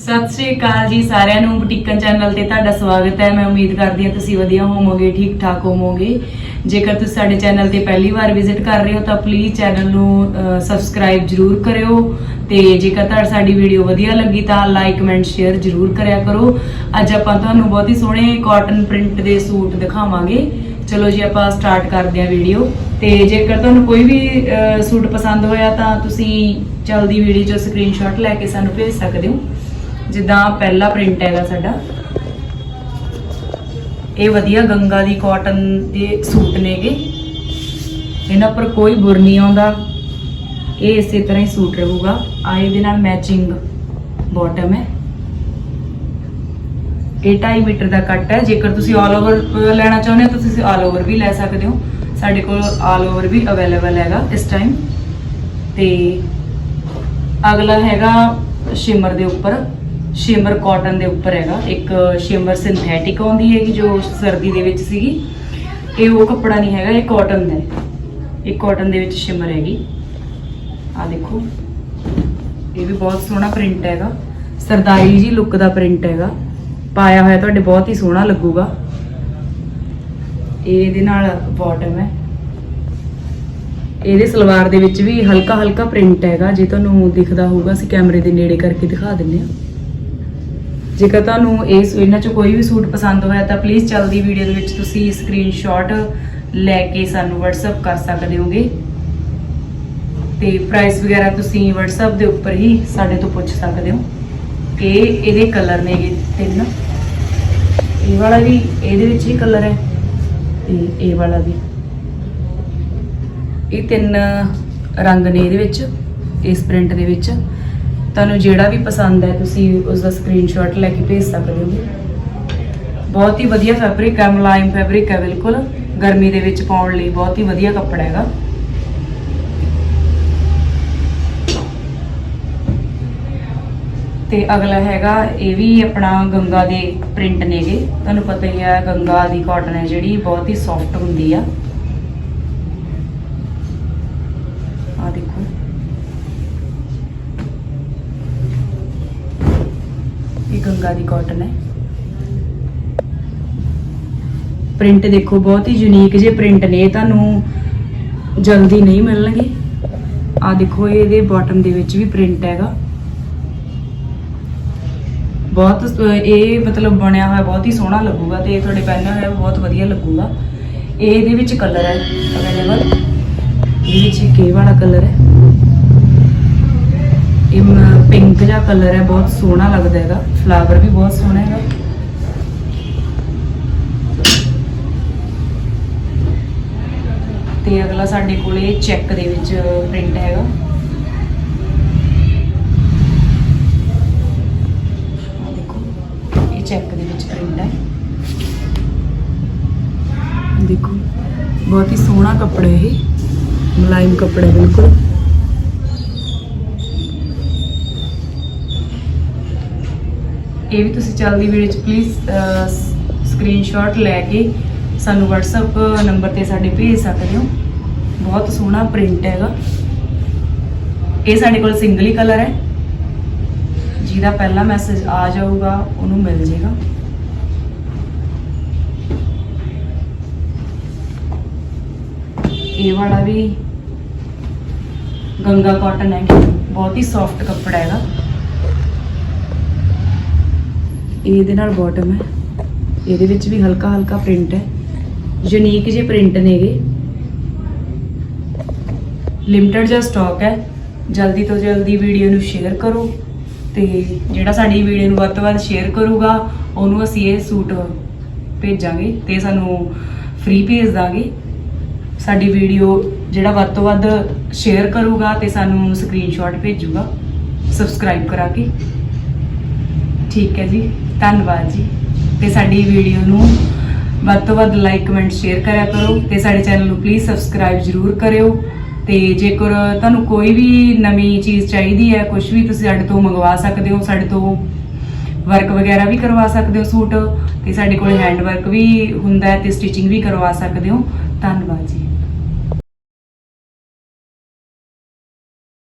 ਸਤਿ ਸ਼੍ਰੀ ਅਕਾਲ ਜੀ ਸਾਰਿਆਂ ਨੂੰ, ਬੁਟੀਕਨ ਚੈਨਲ ਤੇ ਤੁਹਾਡਾ ਸਵਾਗਤ ਹੈ। ਮੈਂ ਉਮੀਦ ਕਰਦੀ ਹਾਂ ਤੁਸੀਂ ਵਧੀਆ ਹੋਵੋਗੇ ਠੀਕ ਠਾਕ ਹੋਵੋਗੇ। ਜੇਕਰ ਤੁਸੀਂ ਸਾਡੇ ਚੈਨਲ ਤੇ ਪਹਿਲੀ ਵਾਰ ਵਿਜ਼ਿਟ ਕਰ ਰਹੇ ਹੋ, ਤਾਂ ਪਲੀਜ਼ ਚੈਨਲ ਨੂੰ ਸਬਸਕ੍ਰਾਈਬ ਜਰੂਰ ਕਰਿਓ। ਤੇ ਜੇਕਰ ਤੁਹਾਨੂੰ ਸਾਡੀ ਵੀਡੀਓ ਵਧੀਆ ਲੱਗੀ, ਤਾਂ ਲਾਈਕ ਕਮੈਂਟ ਸ਼ੇਅਰ ਜਰੂਰ ਕਰਿਆ ਕਰੋ। ਅੱਜ ਆਪਾਂ ਤੁਹਾਨੂੰ ਬਹੁਤ ਹੀ ਸੋਹਣੇ ਕਾਟਨ ਪ੍ਰਿੰਟ ਦੇ ਸੂਟ ਦਿਖਾਵਾਂਗੇ। ਚਲੋ ਜੀ, ਆਪਾਂ ਸਟਾਰਟ ਕਰਦੇ ਹਾਂ ਵੀਡੀਓ ਤੇ ਜੇਕਰ ਤੁਹਾਨੂੰ ਕੋਈ ਵੀ ਸੂਟ ਪਸੰਦ ਹੋਇਆ, ਤਾਂ ਤੁਸੀਂ ਜਲਦੀ ਵੀਡੀਓ 'ਚ ਸਕਰੀਨਸ਼ਾਟ ਲੈ ਕੇ ਸਾਨੂੰ ਭੇਜ ਸਕਦੇ ਹੋ। ਜਿੱਦਾਂ ਪਹਿਲਾ ਪ੍ਰਿੰਟ ਹੈਗਾ ਸਾਡਾ। ਇਹ ਵਧੀਆ ਗੰਗਾ ਦੀ ਕਾਟਨ ਦੇ ਸੂਟ ਨੇਗੇ। ਇਹਨਾਂ ਪਰ ਕੋਈ ਬੁਰ ਨਹੀਂ ਆਉਂਦਾ। ਇਹ ਇਸੇ ਤਰ੍ਹਾਂ ਹੀ ਸੂਟ ਰਹੂਗਾ। ਆਏ ਦੇ ਨਾਲ ਮੈਚਿੰਗ ਬਾਟਮ ਹੈ। ਇਹ 2.5 ਮੀਟਰ ਦਾ ਕੱਟ ਹੈ। ਜੇਕਰ ਤੁਸੀਂ ਆਲ ਓਵਰ ਲੈਣਾ ਚਾਹੁੰਦੇ ਹੋ ਤਾਂ ਤੁਸੀਂ ਆਲ ਓਵਰ ਵੀ ਲੈ ਸਕਦੇ ਹੋ। ਸਾਡੇ ਕੋਲ ਆਲ ਓਵਰ ਵੀ ਅਵੇਲੇਬਲ ਹੈਗਾ ਇਸ ਟਾਈਮ ਤੇ ਅਗਲਾ ਹੈਗਾ ਸ਼ਿਮਰ ਦੇ ਉੱਪਰ। ਸ਼ਿਮਰ ਕਾਟਨ ਦੇ ਉੱਪਰ ਹੈਗਾ। ਇੱਕ ਸ਼ਿਮਰ ਸਿੰਥੈਟਿਕ ਆਉਂਦੀ ਹੈਗੀ ਜੋ ਸਰਦੀ ਦੇ ਵਿੱਚ ਸੀਗੀ। ਇਹ ਉਹ ਕੱਪੜਾ ਨਹੀਂ ਹੈਗਾ, ਇਹ ਕਾਟਨ ਦਾ ਇਹ ਕਾਟਨ ਦੇ ਵਿੱਚ ਸ਼ਿਮਰ ਹੈਗੀ। ਆ ਦੇਖੋ। ਇਹ ਵੀ ਬਹੁਤ ਸੋਹਣਾ ਪ੍ਰਿੰਟ ਹੈਗਾ। ਸਰਦਾਰੀ ਜੀ ਲੁੱਕ ਦਾ ਪ੍ਰਿੰਟ ਹੈਗਾ। ਪਾਇਆ ਹੋਇਆ ਤੁਹਾਡੇ ਬਹੁਤ ਹੀ ਸੋਹਣਾ ਲੱਗੂਗਾ। ਇਹ ਇਹਦੇ ਨਾਲ ਬਾਟਮ ਹੈ। ਇਹਦੇ ਸਲਵਾਰ ਦੇ ਵਿੱਚ ਵੀ ਹਲਕਾ ਹਲਕਾ ਪ੍ਰਿੰਟ ਹੈਗਾ। ਜੇ ਤੁਹਾਨੂੰ ਦਿਖਦਾ ਹੋਊਗਾ, ਅਸੀਂ ਕੈਮਰੇ ਦੇ ਨੇੜੇ ਕਰਕੇ ਦਿਖਾ ਦਿੰਨੇ ਆ ਜੇਕਰ ਤੁਹਾਨੂੰ ਇਸ ਇਹਨਾਂ ਚੋਂ ਕੋਈ ਵੀ ਸੂਟ ਪਸੰਦ ਹੋਇਆ ਤਾਂ ਪਲੀਜ਼ ਜਲਦੀ ਵੀਡੀਓ ਦੇ ਵਿੱਚ ਤੁਸੀਂ ਸਕਰੀਨਸ਼ਾਟ ਲੈ ਕੇ ਸਾਨੂੰ WhatsApp ਕਰ ਸਕਦੇ ਹੋਗੇ। ਤੇ ਪ੍ਰਾਈਸ ਵਗੈਰਾ ਤੁਸੀਂ WhatsApp ਦੇ ਉੱਪਰ ਹੀ ਸਾਡੇ ਤੋਂ ਪੁੱਛ ਸਕਦੇ ਹੋ ਕਿ ਇਹਦੇ ਕਲਰ ਨੇਗੇ ਤਿੰਨ। ਇਹ ਵਾਲਾ ਵੀ ਇਹਦੇ ਵਿੱਚ ਹੀ ਕਲਰ ਹੈ ਤੇ ਇਹ ਵਾਲਾ ਵੀ। ਇਹ ਤਿੰਨ ਰੰਗ ਨੇ ਇਹਦੇ ਵਿੱਚ, ਇਸ ਪ੍ਰਿੰਟ ਦੇ ਵਿੱਚ। ਤੁਹਾਨੂੰ ਜਿਹੜਾ ਵੀ ਪਸੰਦ ਹੈ, ਤੁਸੀਂ ਉਸ ਦਾ ਸਕਰੀਨਸ਼ਾਟ ਲੈ ਕੇ ਭੇਜ ਸਕਦੇ ਹੋ ਬਹੁਤ ਹੀ ਵਧੀਆ ਫੈਬਰਿਕ ਹੈ, ਮੁਲਾਇਮ ਫੈਬਰਿਕ ਹੈ, ਬਿਲਕੁਲ। ਗਰਮੀ ਦੇ ਵਿੱਚ ਪਾਉਣ ਲਈ ਬਹੁਤ ਹੀ ਵਧੀਆ ਕੱਪੜਾ ਹੈਗਾ। ਤੇ ਅਗਲਾ ਹੈਗਾ, ਇਹ ਵੀ ਆਪਣਾ ਗੰਗਾ ਦੇ ਪ੍ਰਿੰਟ ਨੇਗੇ। ਤੁਹਾਨੂੰ ਪਤਾ ਹੀ ਹੈ ਗੰਗਾ ਦੀ ਕਾਟਨ ਹੈ ਜਿਹੜੀ, ਬਹੁਤ ਹੀ ਸੌਫਟ ਹੁੰਦੀ ਆ ਦੇਖੋ ਇਹ ਗੰਗਾ ਦੀ ਕਾਟਨ ਹੈ। ਪ੍ਰਿੰਟ ਦੇਖੋ, ਬਹੁਤ ਹੀ ਯੂਨੀਕ ਜੇ ਪ੍ਰਿੰਟ ਨੇ, ਤੁਹਾਨੂੰ ਜਲਦੀ ਨਹੀਂ ਮਿਲਣਗੇ। ਆ ਦੇਖੋ, ਇਹਦੇ ਬਾਟਮ ਦੇ ਵਿੱਚ ਵੀ ਪ੍ਰਿੰਟ ਹੈਗਾ। ਬਹੁਤ, ਇਹ ਮਤਲਬ ਬਣਿਆ ਹੋਇਆ, ਬਹੁਤ ਹੀ ਸੋਹਣਾ ਲੱਗੂਗਾ ਤੇ ਤੁਹਾਡੇ ਪਹਿਨਿਆ ਹੋਇਆ, ਬਹੁਤ ਵਧੀਆ ਲੱਗੂਗਾ। ਇਹ ਇਹਦੇ ਵਿੱਚ ਕਲਰ ਹੈ ਅਵੇਲੇਬਲ ਇਹਦੇ ਵਿੱਚ ਇੱਕ ਇਹ ਵਾਲਾ ਕਲਰ ਹੈ ਇਹ ਪਿੰਕ ਜਿਹਾ ਕਲਰ ਹੈ, ਬਹੁਤ ਸੋਹਣਾ ਲੱਗਦਾ ਹੈਗਾ। ਫਲਾਵਰ ਵੀ ਬਹੁਤ ਸੋਹਣਾ ਹੈਗਾ। ਤੇ ਅਗਲਾ ਸਾਡੇ ਕੋਲੇ ਚੈੱਕ ਦੇ ਵਿੱਚ ਪ੍ਰਿੰਟ ਹੈਗਾ। ਚੈੱਕ ਦੇ ਵਿੱਚ ਪ੍ਰਿੰਟ ਹੈ। ਦੇਖੋ, ਬਹੁਤ ਹੀ ਸੋਹਣਾ ਕੱਪੜਾ ਇਹ, ਮੁਲਾਇਮ ਕੱਪੜਾ, ਬਿਲਕੁਲ। ਇਹ ਵੀ ਤੁਸੀਂ ਚੱਲਦੀ ਵੀਡੀਓ ਚ ਪਲੀਜ਼ ਸਕਰੀਨਸ਼ਾਟ ਲੈ ਕੇ ਸਾਨੂੰ WhatsApp ਨੰਬਰ ਤੇ ਸਾਡੇ ਭੇਜ ਸਕਦੇ ਹੋ। ਬਹੁਤ ਸੋਹਣਾ ਪ੍ਰਿੰਟ ਹੈਗਾ। ਇਹ ਸਾਡੇ ਕੋਲ ਸਿੰਗਲ ਹੀ ਕਲਰ ਹੈ। ਜਿਹਦਾ ਪਹਿਲਾ ਮੈਸੇਜ ਆ ਜਾਊਗਾ, ਉਹਨੂੰ ਮਿਲ ਜਾਏਗਾ ਇਹ ਵਾਲਾ ਵੀ ਗੰਗਾ ਕਾਟਨ ਹੈ। ਬਹੁਤ ਹੀ ਸੌਫਟ ਕੱਪੜਾ ਹੈਗਾ। ਇਹਦੇ ਨਾਲ ਬਾਟਮ ਹੈ। ਇਹਦੇ ਵਿੱਚ ਵੀ ਹਲਕਾ ਹਲਕਾ ਪ੍ਰਿੰਟ ਹੈ। ਯੂਨੀਕ ਜਿਹੇ ਪ੍ਰਿੰਟ ਨੇਗੇ। ਲਿਮਟਿਡ ਜਿਹਾ ਸਟਾਕ ਹੈ। ਜਲਦੀ ਤੋਂ ਜਲਦੀ ਵੀਡੀਓ ਨੂੰ ਸ਼ੇਅਰ ਕਰੋ ਤੇ ਜਿਹੜਾ ਸਾਡੀ ਵੀਡੀਓ ਨੂੰ ਵੱਧ ਤੋਂ ਵੱਧ ਸ਼ੇਅਰ ਕਰੂਗਾ, ਉਹਨੂੰ ਅਸੀਂ ਇਹ ਸੂਟ ਭੇਜਾਂਗੇ ਤੇ ਸਾਨੂੰ ਫ੍ਰੀ ਭੇਜ ਦਾਂਗੇ। ਸਾਡੀ ਵੀਡੀਓ ਜਿਹੜਾ ਵੱਧ ਤੋਂ ਵੱਧ ਸ਼ੇਅਰ ਕਰੂਗਾ ਤੇ ਸਾਨੂੰ ਸਕਰੀਨਸ਼ਾਟ ਭੇਜੂਗਾ। ਸਬਸਕ੍ਰਾਈਬ ਕਰਾ ਕੇ। ਠੀਕ ਹੈ ਜੀ। ਧੰਨਵਾਦ ਜੀ। ਤੇ ਸਾਡੀ ਵੀਡੀਓ ਨੂੰ ਵੱਧ ਤੋਂ ਵੱਧ ਲਾਈਕ ਕਮੈਂਟ ਸ਼ੇਅਰ ਕਰਿਆ ਕਰੋ ਤੇ ਸਾਡੇ ਚੈਨਲ ਨੂੰ ਪਲੀਜ਼ ਸਬਸਕ੍ਰਾਈਬ ਜਰੂਰ ਕਰਿਓ। ਤੇ ਜੇਕਰ ਤੁਹਾਨੂੰ ਕੋਈ ਵੀ ਨਵੀਂ ਚੀਜ਼ ਚਾਹੀਦੀ ਹੈ ਕੁਝ ਵੀ ਤੁਸੀਂ ਸਾਡੇ ਤੋਂ ਮੰਗਵਾ ਸਕਦੇ ਹੋ, ਸਾਡੇ ਤੋਂ ਵਰਕ ਵਗੈਰਾ ਵੀ ਕਰਵਾ ਸਕਦੇ ਹੋ ਸੂਟ, ਤੇ ਸਾਡੇ ਕੋਲ ਹੈਂਡ ਵਰਕ ਵੀ ਹੁੰਦਾ ਹੈ ਤੇ ਸਟਿਚਿੰਗ ਵੀ ਕਰਵਾ ਸਕਦੇ ਹੋ। ਧੰਨਵਾਦ ਜੀ।